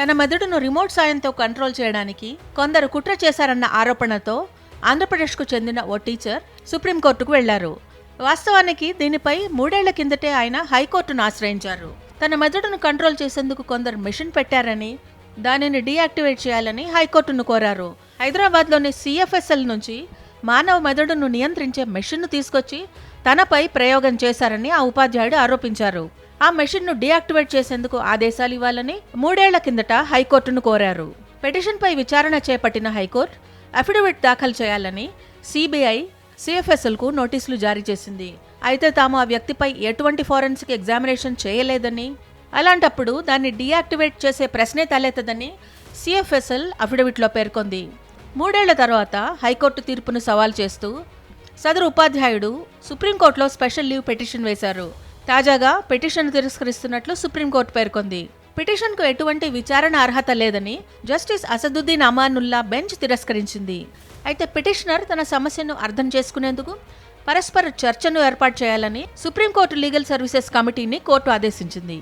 తన మెదడును రిమోట్ సాయంతో కంట్రోల్ చేయడానికి కొందరు కుట్ర చేశారన్న ఆరోపణతో ఆంధ్రప్రదేశ్కు చెందిన ఓ టీచర్ సుప్రీంకోర్టుకు వెళ్ళారు. వాస్తవానికి దీనిపై మూడేళ్ళ కిందటే ఆయన హైకోర్టును ఆశ్రయించారు. తన మెదడును కంట్రోల్ చేసేందుకు కొందరు మిషన్ పెట్టారని దానిని డీయాక్టివేట్ చేయాలని హైకోర్టును కోరారు. హైదరాబాద్లోని సిఎఫ్ఎస్ఎల్ నుంచి మానవ మెదడును నియంత్రించే మెషిన్ను తీసుకొచ్చి తనపై ప్రయోగం చేశారని ఆ ఉపాధ్యాయుడు ఆరోపించారు. ఆ మెషిన్ను డీయాక్టివేట్ చేసేందుకు ఆదేశాలు ఇవ్వాలని మూడేళ్ళ కిందట హైకోర్టును కోరారు. పిటిషన్పై విచారణ చేపట్టిన హైకోర్టు అఫిడవిట్ దాఖలు చేయాలని సిబిఐ సిఎఫ్ఎస్ఎల్కు నోటీసులు జారీ చేసింది. అయితే తాము ఆ వ్యక్తిపై ఎటువంటి ఫోరెన్సిక్ ఎగ్జామినేషన్ చేయలేదని అలాంటప్పుడు దాన్ని డీయాక్టివేట్ చేసే ప్రశ్నే తలెత్తదని సిఎఫ్ఎస్ఎల్ అఫిడవిట్లో పేర్కొంది. మూడేళ్ళ తర్వాత హైకోర్టు తీర్పును సవాల్ చేస్తూ సదరు ఉపాధ్యాయుడు సుప్రీంకోర్టులో స్పెషల్ లీవ్ పిటిషన్ వేశారు. తాజాగా పిటిషన్ తిరస్కరిస్తున్నట్లు సుప్రీంకోర్టు పేర్కొంది. పిటిషన్కు ఎటువంటి విచారణ అర్హత లేదని జస్టిస్ అసదుద్దీన్ అమానుల్లా బెంచ్ తిరస్కరించింది. అయితే పిటిషనర్ తన సమస్యను అర్థం చేసుకునేందుకు పరస్పర చర్చను ఏర్పాటు చేయాలని సుప్రీంకోర్టు లీగల్ సర్వీసెస్ కమిటీని కోర్టు ఆదేశించింది.